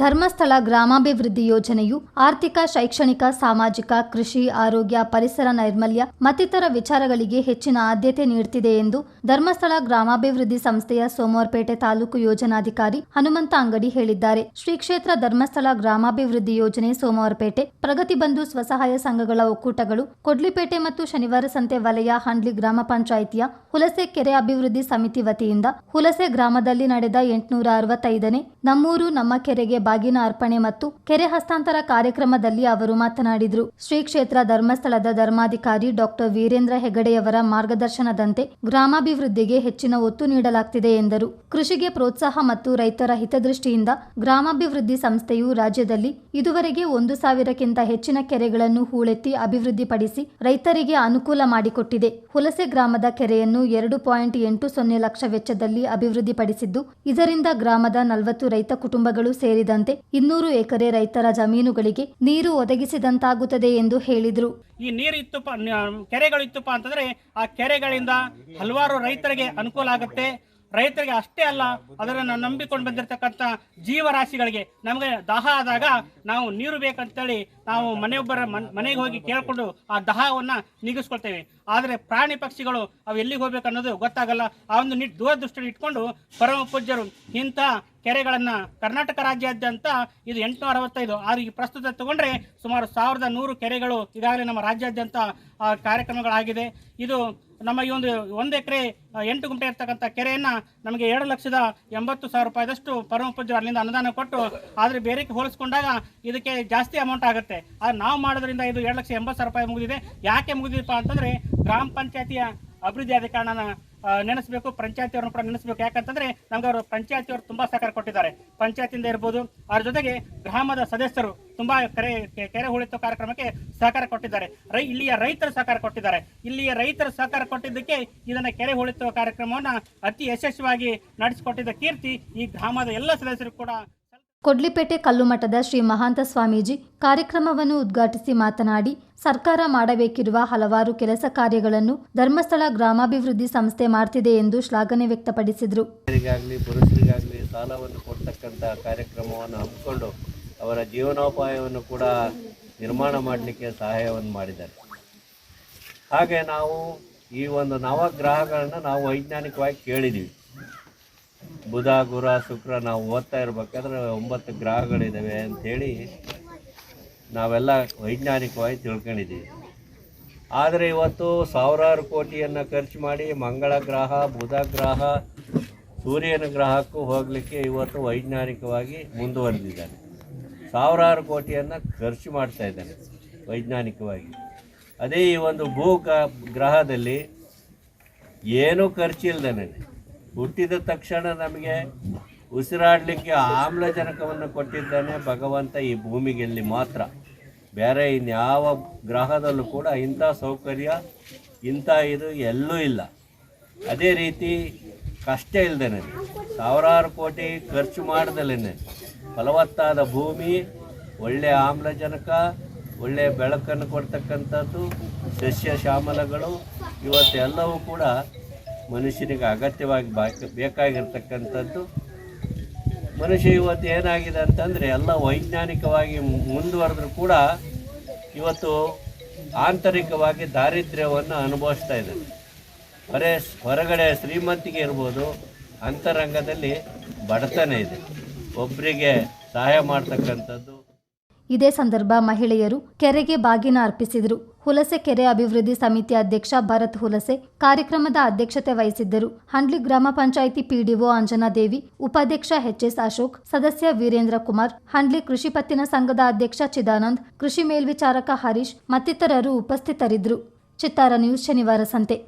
ಧರ್ಮಸ್ಥಳ ಗ್ರಾಮಾಭಿವೃದ್ಧಿ ಯೋಜನೆಯು ಆರ್ಥಿಕ, ಶೈಕ್ಷಣಿಕ, ಸಾಮಾಜಿಕ, ಕೃಷಿ, ಆರೋಗ್ಯ, ಪರಿಸರ ನೈರ್ಮಲ್ಯ, ಮತ್ತಿತರ ವಿಚಾರಗಳಿಗೆ ಹೆಚ್ಚಿನ ಆದ್ಯತೆ ನೀಡುತ್ತಿದೆ ಎಂದು ಧರ್ಮಸ್ಥಳ ಗ್ರಾಮಾಭಿವೃದ್ಧಿ ಸಂಸ್ಥೆಯ ಸೋಮವಾರಪೇಟೆ ತಾಲೂಕು ಯೋಜನಾಧಿಕಾರಿ ಹನುಮಂತ ಅಂಗಡಿ ಹೇಳಿದ್ದಾರೆ. ಶ್ರೀ ಕ್ಷೇತ್ರ ಧರ್ಮಸ್ಥಳ ಗ್ರಾಮಾಭಿವೃದ್ಧಿ ಯೋಜನೆ ಸೋಮವಾರಪೇಟೆ, ಪ್ರಗತಿ ಬಂಧು ಸ್ವಸಹಾಯ ಸಂಘಗಳ ಒಕ್ಕೂಟಗಳು, ಕೊಡ್ಲಿಪೇಟೆ ಮತ್ತು ಶನಿವಾರ ಸಂತೆ ವಲಯ ಹಂಡ್ಲಿ ಗ್ರಾಮ ಪಂಚಾಯಿತಿಯ ಹುಲಸೆ ಕೆರೆ ಅಭಿವೃದ್ಧಿ ಸಮಿತಿ ವತಿಯಿಂದ ಹುಲಸೆ ಗ್ರಾಮದಲ್ಲಿ ನಡೆದ ಎಂಟುನೂರ ಅರವತ್ತೈದನೇ ನಮ್ಮೂರು ನಮ್ಮ ಕೆರೆಗೆ ಬಾಗಿನ ಅರ್ಪಣೆ ಮತ್ತು ಕೆರೆ ಹಸ್ತಾಂತರ ಕಾರ್ಯಕ್ರಮದಲ್ಲಿ ಅವರು ಮಾತನಾಡಿದರು. ಶ್ರೀ ಕ್ಷೇತ್ರ ಧರ್ಮಸ್ಥಳದ ಧರ್ಮಾಧಿಕಾರಿ ಡಾಕ್ಟರ್ ವೀರೇಂದ್ರ ಹೆಗಡೆಯವರ ಮಾರ್ಗದರ್ಶನದಂತೆ ಗ್ರಾಮಾಭಿವೃದ್ಧಿಗೆ ಹೆಚ್ಚಿನ ಒತ್ತು ನೀಡಲಾಗ್ತಿದೆ ಎಂದರು. ಕೃಷಿಗೆ ಪ್ರೋತ್ಸಾಹ ಮತ್ತು ರೈತರ ಹಿತದೃಷ್ಟಿಯಿಂದ ಗ್ರಾಮಾಭಿವೃದ್ಧಿ ಸಂಸ್ಥೆಯು ರಾಜ್ಯದಲ್ಲಿ ಇದುವರೆಗೆ ಒಂದು ಸಾವಿರಕ್ಕಿಂತ ಹೆಚ್ಚಿನ ಕೆರೆಗಳನ್ನು ಹೂಳೆತ್ತಿ ಅಭಿವೃದ್ಧಿಪಡಿಸಿ ರೈತರಿಗೆ ಅನುಕೂಲ ಮಾಡಿಕೊಟ್ಟಿದೆ. ಹುಲಸೆ ಗ್ರಾಮದ ಕೆರೆಯನ್ನು ಎರಡು ಪಾಯಿಂಟ್ ಎಂಟು ಸೊನ್ನೆ ಲಕ್ಷ ವೆಚ್ಚದಲ್ಲಿ ಅಭಿವೃದ್ಧಿಪಡಿಸಿದ್ದು, ಇದರಿಂದ ಗ್ರಾಮದ ನಲವತ್ತು ರೈತ ಕುಟುಂಬಗಳು ಸೇರಿದಂತೆ ಇನ್ನೂರು ಎಕರೆ ರೈತರ ಜಮೀನುಗಳಿಗೆ ನೀರು ಒದಗಿಸಿದಂತಾಗುತ್ತದೆ ಎಂದು ಹೇಳಿದರು. ಈ ನೀರು ಇತ್ತು ಕೆರೆಗಳು ಇತ್ತಪ್ಪ ಅಂತಂದ್ರೆ ಆ ಕೆರೆಗಳಿಂದ ಹಲವಾರು ರೈತರಿಗೆ ಅನುಕೂಲ ಆಗುತ್ತೆ. ರೈತರಿಗೆ ಅಷ್ಟೇ ಅಲ್ಲ, ಅದನ್ನು ನಂಬಿಕೊಂಡು ಬಂದಿರತಕ್ಕಂಥ ಜೀವರಾಶಿಗಳಿಗೆ ನಮಗೆ ದಾಹ ಆದಾಗ ನಾವು ನೀರು ಬೇಕಂತೇಳಿ ನಾವು ಮನೆಯೊಬ್ಬರ ಮನ್- ಮನೆಗೆ ಹೋಗಿ ಕೇಳಿಕೊಂಡು ಆ ದಾಹವನ್ನು ನೀಗಿಸ್ಕೊಳ್ತೇವೆ. ಆದರೆ ಪ್ರಾಣಿ ಪಕ್ಷಿಗಳು ಅವು ಎಲ್ಲಿಗೆ ಹೋಗ್ಬೇಕನ್ನೋದು ಗೊತ್ತಾಗಲ್ಲ. ಆ ಒಂದು ನಿಟ್ ದೂರದೃಷ್ಟಿ ಇಟ್ಕೊಂಡು ಪರಮ ಪೂಜ್ಯರು ಇಂಥ ಕೆರೆಗಳನ್ನು ಕರ್ನಾಟಕ ರಾಜ್ಯಾದ್ಯಂತ ಇದು ಎಂಟುನೂರ ಅರವತ್ತೈದು ಆದ್ರೆ ಈ ಪ್ರಸ್ತುತ ತಗೊಂಡ್ರೆ ಸುಮಾರು ಸಾವಿರದ ನೂರು ಕೆರೆಗಳು ಈಗಾಗಲೇ ನಮ್ಮ ರಾಜ್ಯಾದ್ಯಂತ ಕಾರ್ಯಕ್ರಮಗಳಾಗಿದೆ. ಇದು ನಮ್ಮ ಈ ಒಂದು ಒಂದು ಎಕರೆ ಎಂಟು ಗುಂಟೆ ಇರ್ತಕ್ಕಂಥ ಕೆರೆಯನ್ನು ನಮಗೆ ಎರಡು ಲಕ್ಷದ ಎಂಬತ್ತು ಸಾವಿರ ರೂಪಾಯಿದಷ್ಟು ಪರಮ ಅಲ್ಲಿಂದ ಅನುದಾನ ಕೊಟ್ಟು, ಆದರೆ ಬೇರೆಗೆ ಹೋಲಿಸ್ಕೊಂಡಾಗ ಇದಕ್ಕೆ ಜಾಸ್ತಿ ಅಮೌಂಟ್ ಆಗುತ್ತೆ. ಆದ್ರೆ ನಾವು ಮಾಡೋದ್ರಿಂದ ಇದು ಎರಡು ಲಕ್ಷ ಎಂಬತ್ತು ಸಾವಿರ ರೂಪಾಯಿ ಮುಗಿದಿದೆ. ಯಾಕೆ ಮುಗಿದಿದೆಪ್ಪ ಅಂತಂದರೆ ಗ್ರಾಮ ಪಂಚಾಯತಿಯ ಅಭಿವೃದ್ಧಿ ಅಧಿಕಾರನ ನೆನೆಸಬೇಕು, ಪಂಚಾಯತಿಯವ್ರನ್ನ ಕೂಡ ನೆನೆಸಬೇಕು. ಯಾಕಂತಂದ್ರೆ ನಮ್ಗೆ ಅವರು ಪಂಚಾಯತಿಯವರು ತುಂಬಾ ಸಹಕಾರ ಕೊಟ್ಟಿದ್ದಾರೆ. ಪಂಚಾಯತಿಯಿಂದ ಇರ್ಬೋದು, ಅವ್ರ ಜೊತೆಗೆ ಗ್ರಾಮದ ಸದಸ್ಯರು ತುಂಬಾ ಕೆರೆ ಕೆರೆ ಉಳಿತು ಕಾರ್ಯಕ್ರಮಕ್ಕೆ ಸಹಕಾರ ಕೊಟ್ಟಿದ್ದಾರೆ. ರೈ, ಇಲ್ಲಿಯ ರೈತರು ಸಹಕಾರ ಕೊಟ್ಟಿದ್ದಾರೆ. ಇಲ್ಲಿಯ ರೈತರು ಸಹಕಾರ ಕೊಟ್ಟಿದ್ದಕ್ಕೆ ಇದನ್ನ ಕೆರೆ ಉಳಿತು ಕಾರ್ಯಕ್ರಮವನ್ನ ಅತಿ ಯಶಸ್ವಿಯಾಗಿ ನಡೆಸಿಕೊಟ್ಟಿದ್ದ ಕೀರ್ತಿ ಈ ಗ್ರಾಮದ ಎಲ್ಲ ಸದಸ್ಯರು ಕೂಡ ಕೊಡ್ಲಿಪೇಟೆ ಕಲ್ಲುಮಠದ ಶ್ರೀ ಮಹಾಂತ ಸ್ವಾಮೀಜಿ ಕಾರ್ಯಕ್ರಮವನ್ನು ಉದ್ಘಾಟಿಸಿ ಮಾತನಾಡಿ, ಸರ್ಕಾರ ಮಾಡಬೇಕಿರುವ ಹಲವಾರು ಕೆಲಸ ಕಾರ್ಯಗಳನ್ನು ಧರ್ಮಸ್ಥಳ ಗ್ರಾಮಾಭಿವೃದ್ಧಿ ಸಂಸ್ಥೆ ಮಾಡ್ತಿದೆ ಎಂದು ಶ್ಲಾಘನೆ ವ್ಯಕ್ತಪಡಿಸಿದರು. ಸಾಲವನ್ನು ಕೊಡ್ತಕ್ಕಂಥ ಕಾರ್ಯಕ್ರಮವನ್ನು ಹಮ್ಮಿಕೊಂಡು ಅವರ ಜೀವನೋಪಾಯವನ್ನು ಕೂಡ ನಿರ್ಮಾಣ ಮಾಡಲಿಕ್ಕೆ ಸಹಾಯವನ್ನು ಮಾಡಿದ್ದಾರೆ. ಹಾಗೆ ನಾವು ಈ ಒಂದು ನವಗ್ರಹಗಳನ್ನ ನಾವು ವೈಜ್ಞಾನಿಕವಾಗಿ ಕೇಳಿದ್ದೀವಿ ಬುಧ, ಗುರ, ಶುಕ್ರ ನಾವು ಓದ್ತಾ ಇರ್ಬೇಕಾದ್ರೆ ಒಂಬತ್ತು ಗ್ರಹಗಳಿದ್ದಾವೆ ಅಂಥೇಳಿ ನಾವೆಲ್ಲ ವೈಜ್ಞಾನಿಕವಾಗಿ ತಿಳ್ಕೊಂಡಿದ್ದೀವಿ. ಆದರೆ ಇವತ್ತು ಸಾವಿರಾರು ಕೋಟಿಯನ್ನು ಖರ್ಚು ಮಾಡಿ ಮಂಗಳ ಗ್ರಹ, ಬುಧ ಗ್ರಹ, ಸೂರ್ಯನ ಗ್ರಹಕ್ಕೂ ಹೋಗಲಿಕ್ಕೆ ಇವತ್ತು ವೈಜ್ಞಾನಿಕವಾಗಿ ಮುಂದುವರೆದಿದ್ದಾನೆ ಸಾವಿರಾರು ಕೋಟಿಯನ್ನು ಖರ್ಚು ಮಾಡ್ತಾ ಇದ್ದಾನೆ ವೈಜ್ಞಾನಿಕವಾಗಿ. ಅದೇ ಈ ಒಂದು ಭೂ ಗ್ರಹದಲ್ಲಿ ಏನೂ ಖರ್ಚಿಲ್ದೇನೆ. ಹುಟ್ಟಿದ ತಕ್ಷಣ ನಮಗೆ ಉಸಿರಾಡಲಿಕ್ಕೆ ಆಮ್ಲಜನಕವನ್ನು ಕೊಟ್ಟಿದ್ದಾನೆ ಭಗವಂತ ಈ ಭೂಮಿಗೆಲ್ಲಿ ಮಾತ್ರ. ಬೇರೆ ಇನ್ಯಾವ ಗ್ರಹದಲ್ಲೂ ಕೂಡ ಇಂಥ ಸೌಕರ್ಯ, ಇಂಥ ಇದು ಎಲ್ಲೂ ಇಲ್ಲ. ಅದೇ ರೀತಿ ಕಷ್ಟ ಇಲ್ದೇನೆ. ಸಾವಿರಾರು ಕೋಟಿ ಖರ್ಚು ಮಾಡ್ದಲೇ ಫಲವತ್ತಾದ ಭೂಮಿ ಒಳ್ಳೆಯ ಆಮ್ಲಜನಕ ಒಳ್ಳೆಯ ಬೆಳಕನ್ನು ಕೊಡ್ತಕ್ಕಂಥದ್ದು, ಸಸ್ಯ ಶ್ಯಾಮಲಗಳು, ಇವತ್ತೆಲ್ಲವೂ ಕೂಡ ಮನುಷ್ಯನಿಗೆ ಅಗತ್ಯವಾಗಿ ಬಾಕಿ ಬೇಕಾಗಿರ್ತಕ್ಕಂಥದ್ದು. ಮನುಷ್ಯ ಇವತ್ತು ಏನಾಗಿದೆ ಅಂತಂದರೆ ಎಲ್ಲ ವೈಜ್ಞಾನಿಕವಾಗಿ ಮುಂದುವರೆದ್ರೂ ಕೂಡ ಇವತ್ತು ಆಂತರಿಕವಾಗಿ ದಾರಿದ್ರ್ಯವನ್ನು ಅನುಭವಿಸ್ತಾ ಇದೆ ಹೊರೆ ಹೊರಗಡೆ ಶ್ರೀಮಂತಿಗೆ ಇರ್ಬೋದು, ಅಂತರಂಗದಲ್ಲಿ ಬಡತನ ಇದೆ. ಒಬ್ಬರಿಗೆ ಸಹಾಯ ಮಾಡ್ತಕ್ಕಂಥದ್ದು ಇದೇ ಸಂದರ್ಭ ಮಹಿಳೆಯರು ಕೆರೆಗೆ ಬಾಗಿನ ಅರ್ಪಿಸಿದರು. ಹುಲಸೆ ಕೆರೆ ಅಭಿವೃದ್ಧಿ ಸಮಿತಿ ಅಧ್ಯಕ್ಷ ಭರತ್ ಹುಲಸೆ ಕಾರ್ಯಕ್ರಮದ ಅಧ್ಯಕ್ಷತೆ ವಹಿಸಿದ್ದರು. ಹಂಡ್ಲಿ ಗ್ರಾಮ ಪಂಚಾಯಿತಿ ಪಿಡಿಒ ಅಂಜನಾದೇವಿ, ಉಪಾಧ್ಯಕ್ಷ ಎಚ್ಎಸ್ ಅಶೋಕ್, ಸದಸ್ಯ ವೀರೇಂದ್ರ ಕುಮಾರ್, ಹಂಡ್ಲಿ ಕೃಷಿ ಪತ್ತಿನ ಸಂಘದ ಅಧ್ಯಕ್ಷ ಚಿದಾನಂದ್, ಕೃಷಿ ಮೇಲ್ವಿಚಾರಕ ಹರೀಶ್ ಮತ್ತಿತರರು ಉಪಸ್ಥಿತರಿದ್ದರು. ಚಿತ್ತಾರ ನ್ಯೂಸ್ ಶನಿವಾರ ಸಂತೆ.